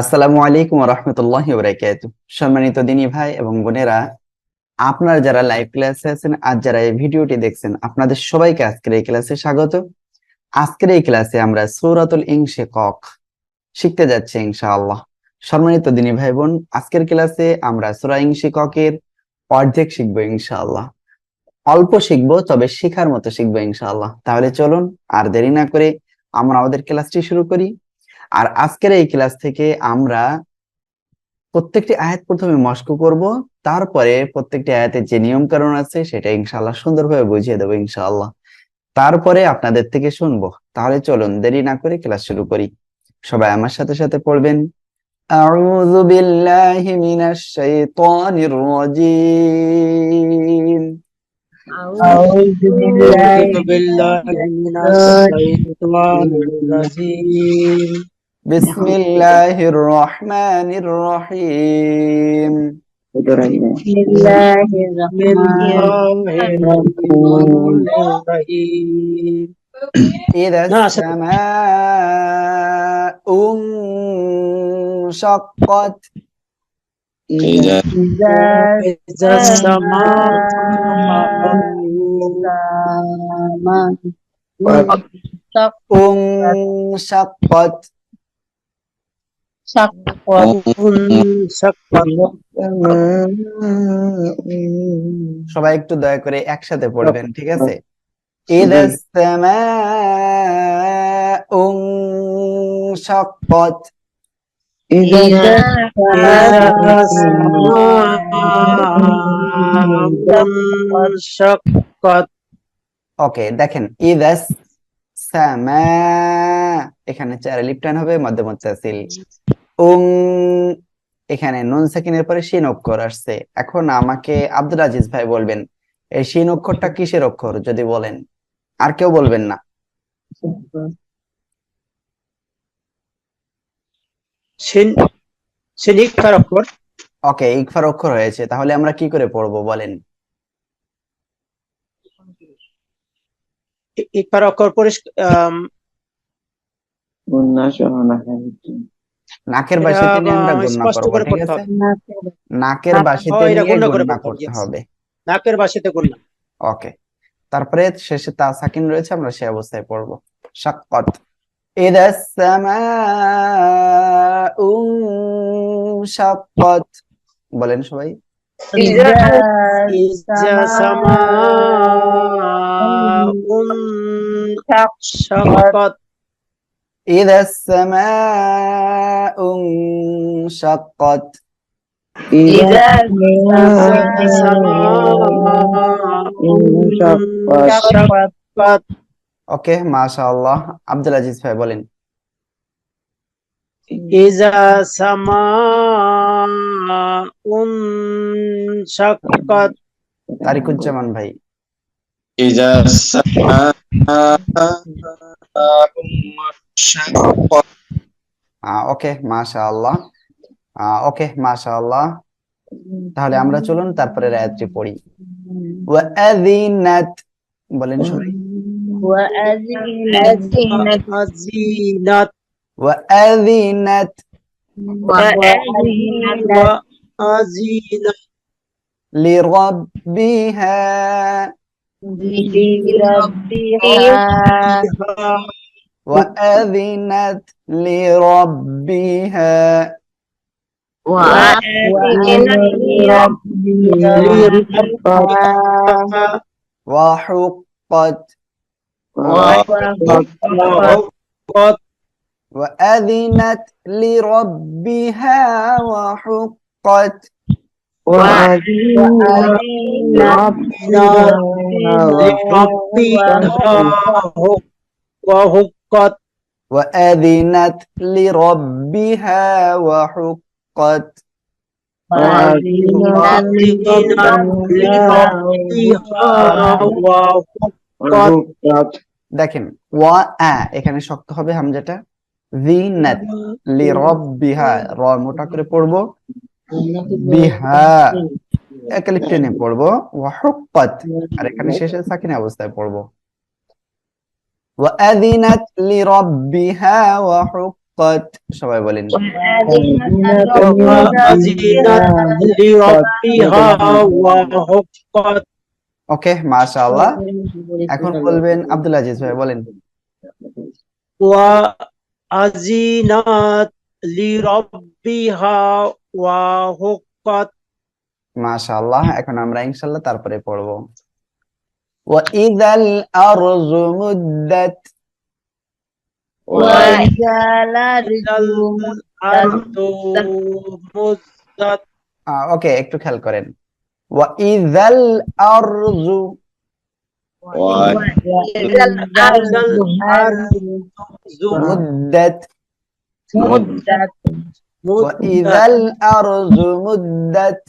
আসসালামু আলাইকুম রহমতুল্লাহ বরাকাত সম্মানিত দিনী ভাই এবং বোনেরা, আপনার যারা লাইভ ক্লাসে আছেন আর যারা এই ভিডিওটি দেখছেন, আপনাদের সবাইকে আজকের এই ক্লাসে স্বাগত। আজকের এই ক্লাসে আমরা সূরাতুল কক শিখতে যাচ্ছি ইনশাআল্লাহ। সম্মানিত দিনী ভাই বোন, আজকের ক্লাসে আমরা সূরা ককের অর্ধেক শিখব ইনশাআল্লাহ। অল্প শিখব, তবে শিখার মতো শিখব ইনশাআল্লাহ। তাহলে চলুন আর দেরি না করে আমরা আমাদের ক্লাসটি শুরু করি। আর আজকের এই ক্লাস থেকে আমরা প্রত্যেকটি আয়াত প্রথমে মস্ক করব তারপরে প্রত্যেকটি আয়াতের যে নিয়ম কারণ আছে সেটা ইনশাআল্লাহ সুন্দরভাবে বুঝিয়ে দেবো ইনশাআল্লাহ তারপরে আপনাদের থেকে শুনবো তাহলে চলুন দেরি না করে ক্লাস শুরু করি সবাই আমার সাথে সাথে পড়বেন أعوذ بالله من الشيطان الرجيم أعوذ بالله أعوذ بالله من الشيطان الرجيم بسم الله الرحمن الرحيم. بسم الله بسم الرحمن الرحيم. إذا نعم. السماء انشقت. সবাই একটু দয়া করে একসাথে পড়বেন ঠিক আছে? ওকে দেখেন ইদাস এখানে চার লিপ্টান হবে মধ্যমচ্ছাসিল উং এখানে নুন সাকিনের পরে শিন অক্ষর আসছে। এখন আমাকে আব্দুল আজিজ ভাই বলবেন এই শিন অক্ষরটা কিসের অক্ষর যদি বলেন? আর কেউ বলবেন না। সিন সিনিক অক্ষর। ওকে ইকফার অক্ষর হয়েছে। তাহলে আমরা কি করে পড়ব বলেন? ইকফার অক্ষর পরিষ্কার নাকের এটা বাসিতে নিয়ে আমরা আহ, গণনা স্পষ্ট করবো করে ঠিক পড়তে আছে হবে। নাকের হ্যাঁ, বাসিতে এটা নিয়ে গণনা করে গণনা পড়তে হবে, করতে yes. হবে নাকের বাসিতে করলাম ওকে তারপরে শেষে তা সাকিন রয়েছে আমরা সেই অবস্থায় পড়বো শাক্কাত ইদা সামাউ শাক্কাত বলেন সবাই إذا إذا سماء انشقت ইদা সামাউ শাক্কাত إذا انشقت ওকে মাশাআল্লাহ আব্দুল আজিজ ভাই বলেন إذا سماء انشقت তারিকুজ্জামান ভাই إذا السماء انشقت ওকে মাশাআল্লাহ ওকে মাশাআল্লাহ তাহলে আমরা চলুন তারপরে আয়াতটি পড়ি ওয়াআযিনাত বলেন সবাই وأذنت أزينت وأذنت وأذنت وأزينت لربها لربها وأذنت لربها. وأذنت لربها. وحقت. وحقت. وأذنت لربها وحقت. وحقت. وأذنت لربها وحقت দেখেন ওয়া আ এখানে শক্ত হবে হামজাটা জিনাত লিরাব্বিহা র মোটা করে পড়বো বিহা একালিপ টেনে পড়বো ওয়া হুক্কাত আর এখানে শেষে সাকিন অবস্থায় পড়বো ওয়া আযিনাত লিরাব্বিহা ওয়া وحقت সবাই বলেন وأذنت لربها وحقت ওকে মাশাআল্লাহ এখন বলবেন আব্দুল আজিজ ভাই বলেন وأذنت لربها وحقت মাশাআল্লাহ এখন আমরা ইনশাআল্লাহ তারপরে পড়ব وإذا الأرض مدت وإذا الأرض الأرض مدت ওকে একটু খেয়াল করেন وإذا الأرض وإذا الأرض مدت مدت وإذا الأرض مدت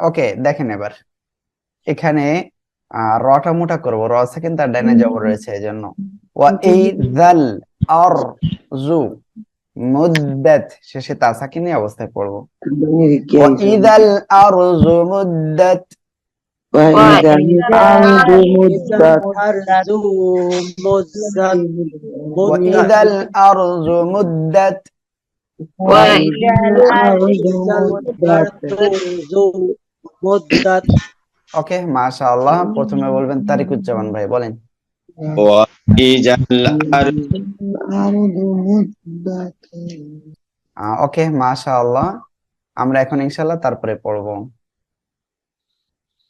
ওকে দেখেন এবার। এখানে আহ, রটা মোটা করব র সেকেন্ড তার ডাইনে জবর রয়েছে এই জন্য ওয়া এই জাল আর জু মুদ্দাত শেষে তা সাকিনী অবস্থায় পড়ব। ওয়া ইদাল আরজু মুদ্দাত وإذا الأرض إذا الأرض مدت ওয়া ইদাল আরজু মুদ্দাত وإذا الأرض مدت ওকে মাশাআল্লাহ প্রথমে বলবেন তারিকুজ্জামান ভাই বলেন وإذا الأرض ওকে মাশাআল্লাহ আমরা এখন ইনশাআল্লাহ তারপরে পড়ব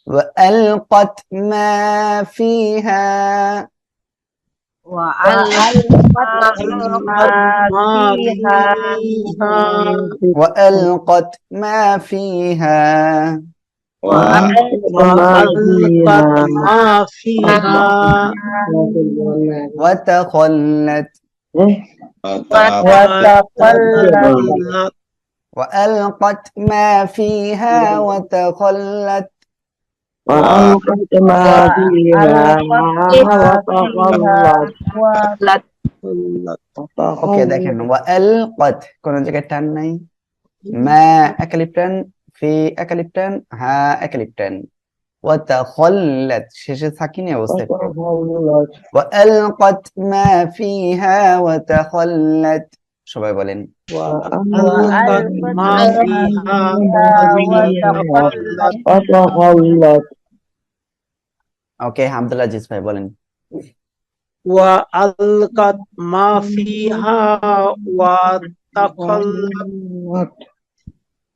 وألقت ما فيها. وألقت ما فيها. وألقت ما فيها وألقت ما فيها وتخلت وتخلت. وألقت ما فيها وتخلت. وألقت ما فيها وتخلت ওকে দেখেন وألقت কোন জায়গায় টান নাই মা একালিপ টান ফি একালিপ টান হা একালিপ টান وتخلت শেষে সাকিনী অবস্থায় পড়বে وألقت ما فيها وتخلت সবাই বলেন وألقت ما فيها وتخلت وتخلت ওকে আব্দুল আজিজ ভাই বলেন وألقت ما فيها وتخلت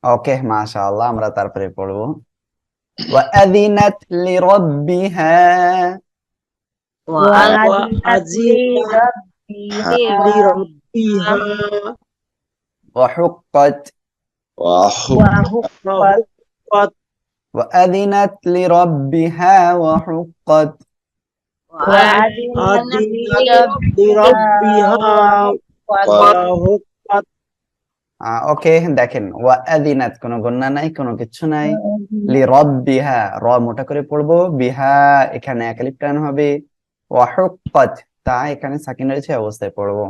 ওকে মাশাআল্লাহ আমরা তারপরে পড়বো وأذنت لربها وأذنت لربها وحقت وحقت وحقت وأذنت لربها وحقت وأذنت لربها وحقت আহ, ওকে দেখেন ওয়াদিনাত কোনো গন্না নাই কোনো কিছু নাই লি রব্বিহা র মোটা করে পড়বো বিহা এখানে একালিপ টান হবে ওয়াহুক্কাত তা এখানে সাকিন রয়েছে এই অবস্থায় পড়বো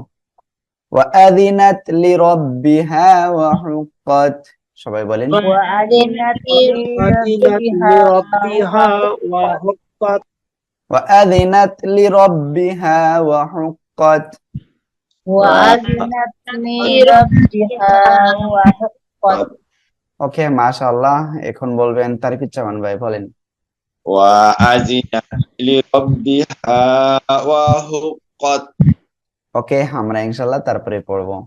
ওয়াদিনাত লি রব্বিহা ওয়াহুক্কাত সবাই বলেন وأذنت وأذنت لربها وحقت وأذنت لربها وحقت وأذنت لربها وحقت ওকে মাশাআল্লাহ এখন বলবেন তারিকুজ্জামান ভাই বলেন وأذنت لربها وحقت ওকে আমরা ইনশাআল্লাহ তারপরে পড়বো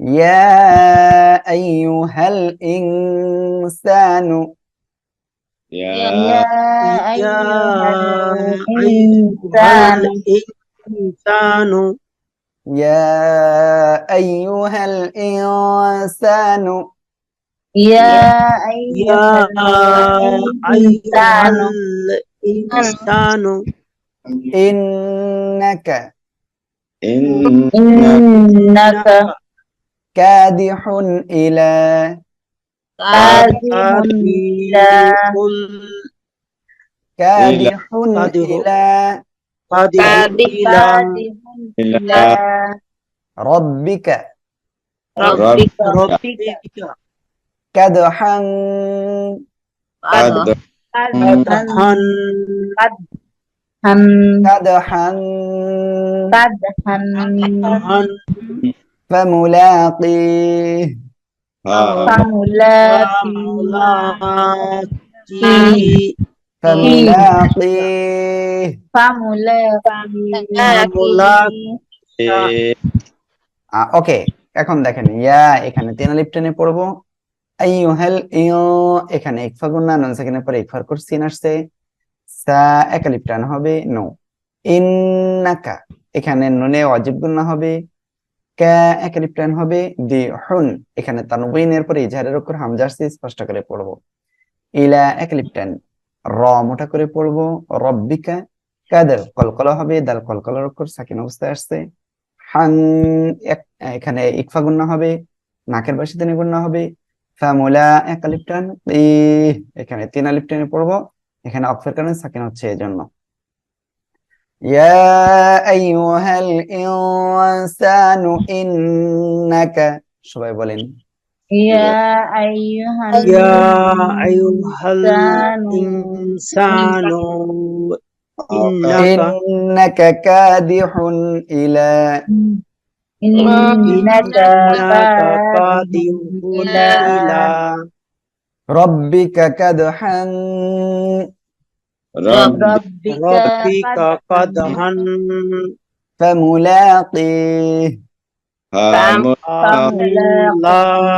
يا أيها الإنسان يا, يا أيها الإنسان الإنسان يا أيها الإنسان يا أيها الإنسان إنك إنك كادح إلى كادح إلى كادح إلى كادح إلى ربك. ربك. ربك. كدحا. كدحا. كدحا. كدحا. فملاقيه ها فملاقيه فملاقيه فملاقيه ওকে এখন দেখেন ইয়া এখানে তিন আলিফ টেনে পড়বো আইয়ুহাল ইয়ু এখানে ইকফা গুন্না নুন সেকেন্ডের পরে ইকফার করে সিন আসছে সা এক আলিফ টান হবে নো ইন্নাকা এখানে নুনে অজিব গুন্না হবে কা এক আলিফ হবে? দি হুন। এখানে তানবিনের পরে ইজহারের উপর হামজা আসছে, স্পষ্ট করে পড়ব। ইলা এক আলিফ র মোটা করে পড়ব। রব্বিকা কাদের? কলকলা হবে, দাল কলকলার উপর সাকিন অবস্থায় আসছে। এক- এখানে ইকফা গুন্না হবে, নাকের পাশে তিন গুন্না হবে। ফামুলা এক আলিফ টান এখানে তিন আলিফ টেনে পড়ব। এখানে অক্ষর কারণে সাকিন হচ্ছে এই জন্য ইয়া আইয়ুহাল ইনসানু ইন্নাকা সবাই বলেন يا أيها يا أيها الإنسان الإنسان إنك ইন্নাকা কাদিহুন ইলা إنك إنك قادم إلى إلى রব্বিকা কাদহান رب ربك ربك قدحا فملاقيه فملاقيه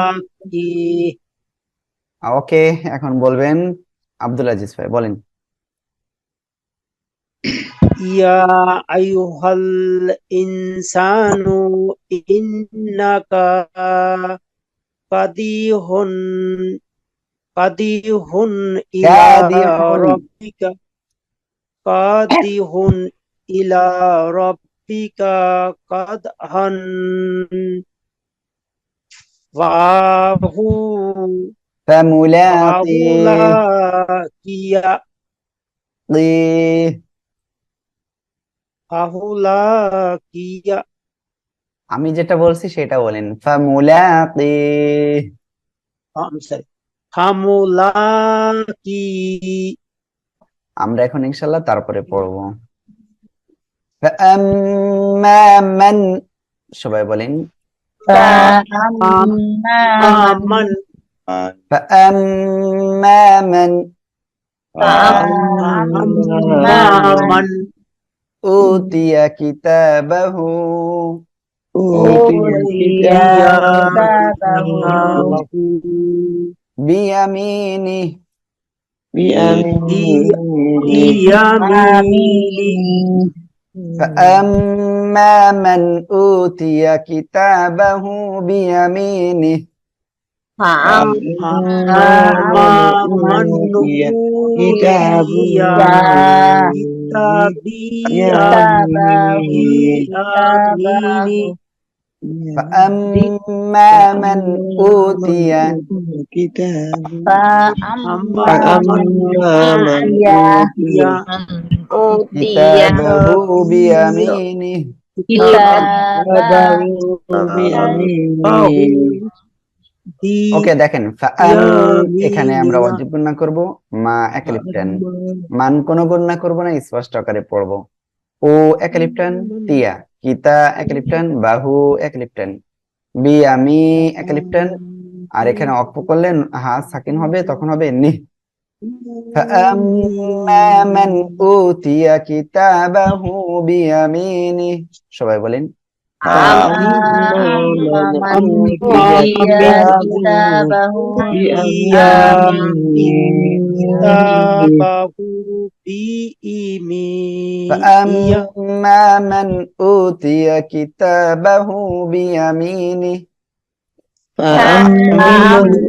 ওকে এখন বলবেন আব্দুল আজিজ ভাই বলেন يا أيها الإنسان إنك قديح قديح إلى قادح. কাদিহুন ইলা রব্বিকা কাদহান ওয়াহু ফামুলাকিয়া ফাহুলাকিয়া আমি যেটা বলছি সেটা বলেন। ফামুলাকি আমি সরি ফামুলাকি আমরা এখন ইনশাল্লাহ তারপরে পড়বো فأما من সবাই বলেন فأما আমান فأما من بيمينه فأما من أوتي كتابه بيمينه فأما من أوتي كتابه بيمينه. man kitabiya kitabiya فأما من أوتي كتابه بيمينه ওকে দেখেন ফাআম এখানে আমরা ওয়াজিব গুণনা করব মা একালিফ টান মান কোন গুণনা করব না স্পষ্ট আকারে পড়ব ও একালিফ টান তিয়া কিতা একালিফ টান বাহু একালিফ টান বি আমি একালিফ টান আর এখানে অক্ষ করলে হা সাকিন হবে, তখন হবে নি। فأما من أوتي كتابه بيمينه সবাই বলেন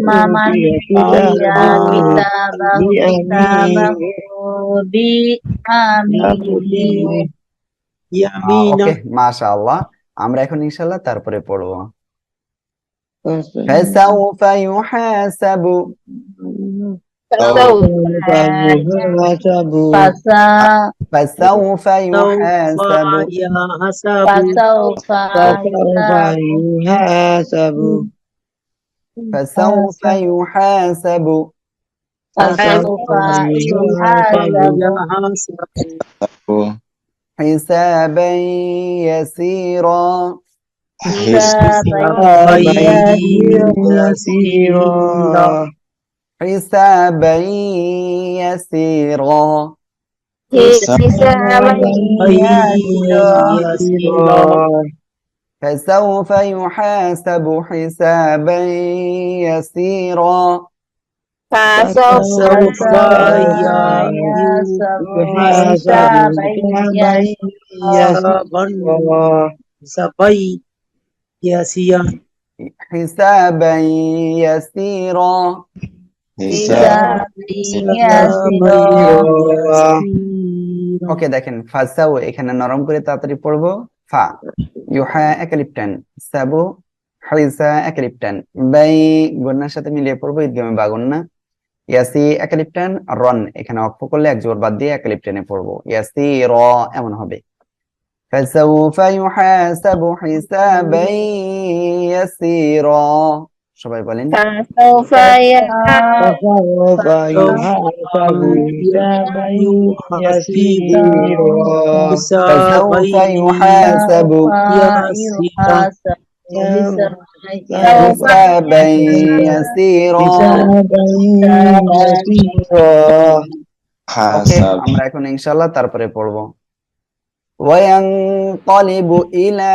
فأما من أوتي كتابه بيمينه ওকে মাশাআল্লাহ আমরা এখন ইনশাআল্লাহ তারপরে পড়বো فسوف يحاسب فسوف يحاسب فسوف يحاسب فسوف يحاسب حسابا يسيرا حسابا يسيرا حسابا يسيرا. حسابا يسيرا. فسوف يحاسب حسابا يسيرا. فسوف يحاسب حسابا يسيرا. حسابا يسيرا. ওকে দেখেন ফাসাউ এখানে নরম করে তাড়াতাড়ি পড়বো ফা ইউহা একালিপটান সাবু হাইসা একালিপটান বাই গন্নার সাথে মিলিয়ে পড়বো ঈদগামে বা গন্না ইয়াসি একালিপটান রন এখানে অক্ষ করলে এক জোর বাদ দিয়ে একালিপটানে পড়বো ইয়াসি র এমন হবে فسوف يحاسب حسابا يسيرا সবাই বলেন فسوف يحاسب فسوف يحاسب حسابا يسيرا فسوف يحاسب يحاسب حسابا يسيرا حسابا يسيرا ওকে hasab আমরা এখন ইনশাআল্লাহ তারপরে পড়ব وينقلب إلى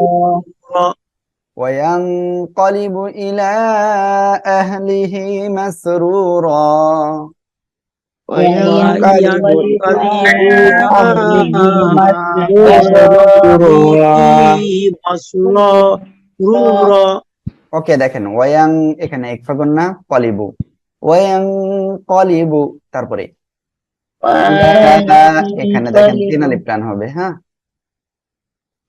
وينقلب إلى أهله مسرورا وينقلب ওকে দেখেন ওয়াং এখানে এক ফাগুন্না কলিবু ওয়াং কলিবু তারপরে এখানে দেখেন তিন আলিফ টান হবে হ্যাঁ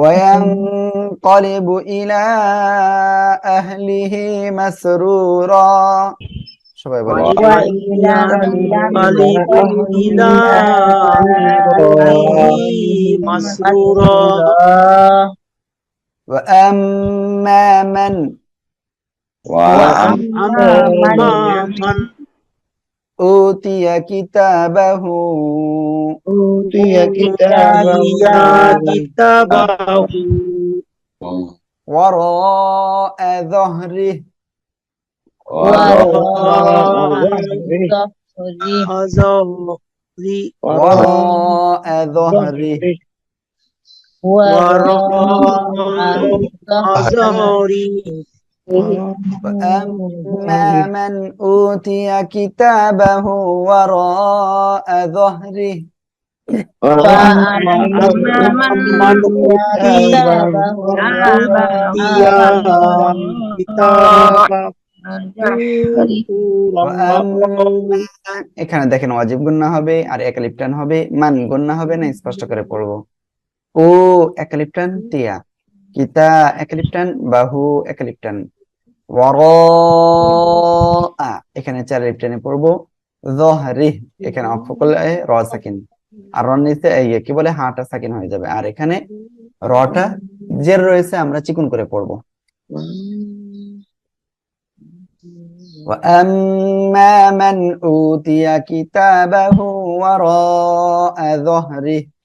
وينقلب إلى أهله مسرورا সবাই বলেন وأما من wa أوتي كتابه. أوتي كتابه. وراء وراء ظهره. وراء ظهره. وأما من أوتي كتابه وراء ظهره وأما এখানে দেখেন ওয়াজিব গুন্না হবে আর একালিফ টান হবে মান গুন্না হবে না স্পষ্ট করে পড়বো ও একালিফ টান তিয়া কিতা একালিফ টান বাহু একালিফ টান ওয়ারাআ এখানে চার আলিফ টেনে পড়বো যহরিহ এখানে অক্ষ করলে র সাকিন আর রন নিচে এই কি বলে হাটা সাকিন হয়ে যাবে আর এখানে রটা জের রয়েছে আমরা চিকুন করে পড়বো وأما من أوتي كتابه وراء ظهره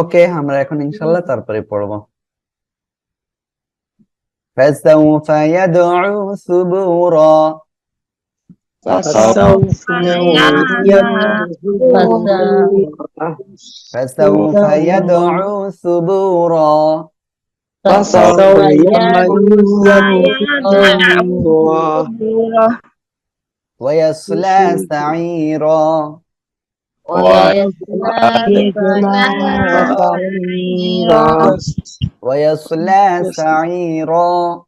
ওকে আমরা এখন ইনশাল্লাহ তারপরে পড়বো فسوف يدعو ثبورا فسوف فسوف يدعو ثبورا فسوف يدعو ويصلى سعيرا ويصلى سعيرا.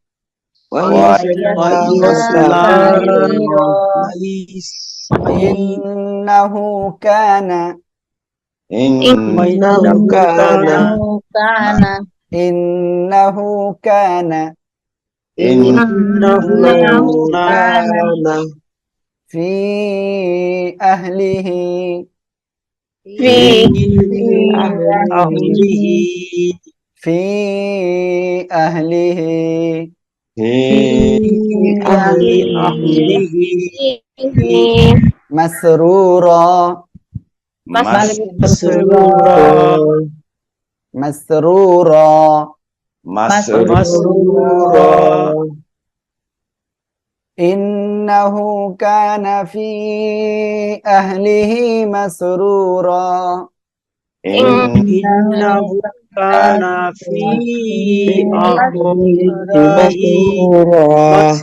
إنه كان. إنه كان. كان. إنه كان. إنه كان. في أهله. في أهله. في أهله. في أهل أهله مسرورا. مسرورا. مسرورا. مسرورا إنه كان في أهله مسرورا إنه كان في أهله مسرورا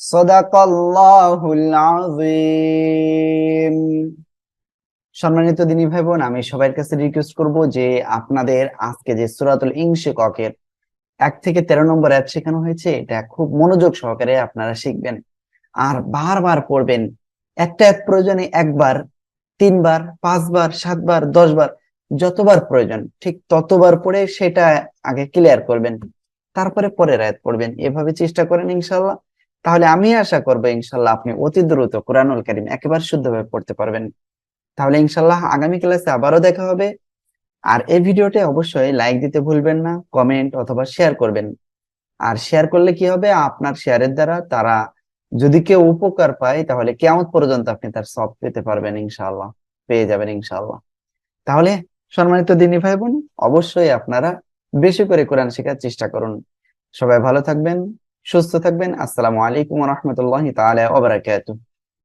صدق الله العظيم সম্মানিত দিনী ভাই বোন আমি সবার কাছে রিকোয়েস্ট করব যে আপনাদের আজকে যে সূরাতুল ইনশিকাকের এক থেকে তেরো নম্বর অ্যাপ শেখানো হয়েছে, এটা খুব মনোযোগ সহকারে আপনারা শিখবেন। আর বারবার পড়বেন। একটা এক প্রয়োজনে একবার, তিনবার, পাঁচবার, সাতবার, দশবার, যতবার প্রয়োজন, ঠিক ততবার পড়ে সেটা আগে ক্লিয়ার করবেন। তারপরে পরের আয়াত পড়বেন। এভাবে চেষ্টা করেন ইনশাল্লাহ। তাহলে আমি আশা করব ইনশাল্লাহ আপনি অতি দ্রুত কোরআনুল কারীম একেবারে শুদ্ধভাবে পড়তে পারবেন। তাহলে ইনশাল্লাহ আগামী ক্লাসে আবারও দেখা হবে। আর এই ভিডিওতে অবশ্যই লাইক দিতে ভুলবেন না কমেন্ট অথবা শেয়ার করবেন। আর শেয়ার করলে কি হবে? আপনার শেয়ারের দ্বারা তারা যদি কেউ উপকার পায়, তাহলে কেমন পর্যন্ত আপনি তার সব পেতে পারবেন ইনশাআল্লাহ, পেয়ে যাবেন ইনশাআল্লাহ। তাহলে সম্মানিত দিনী ভাই বোন অবশ্যই আপনারা বেশি করে কোরআন শেখার চেষ্টা করুন। সবাই ভালো থাকবেন, সুস্থ থাকবেন। আসসালামু আলাইকুম রহমতুল্লাহ তাআলা ওয়া বারাকাতুহু।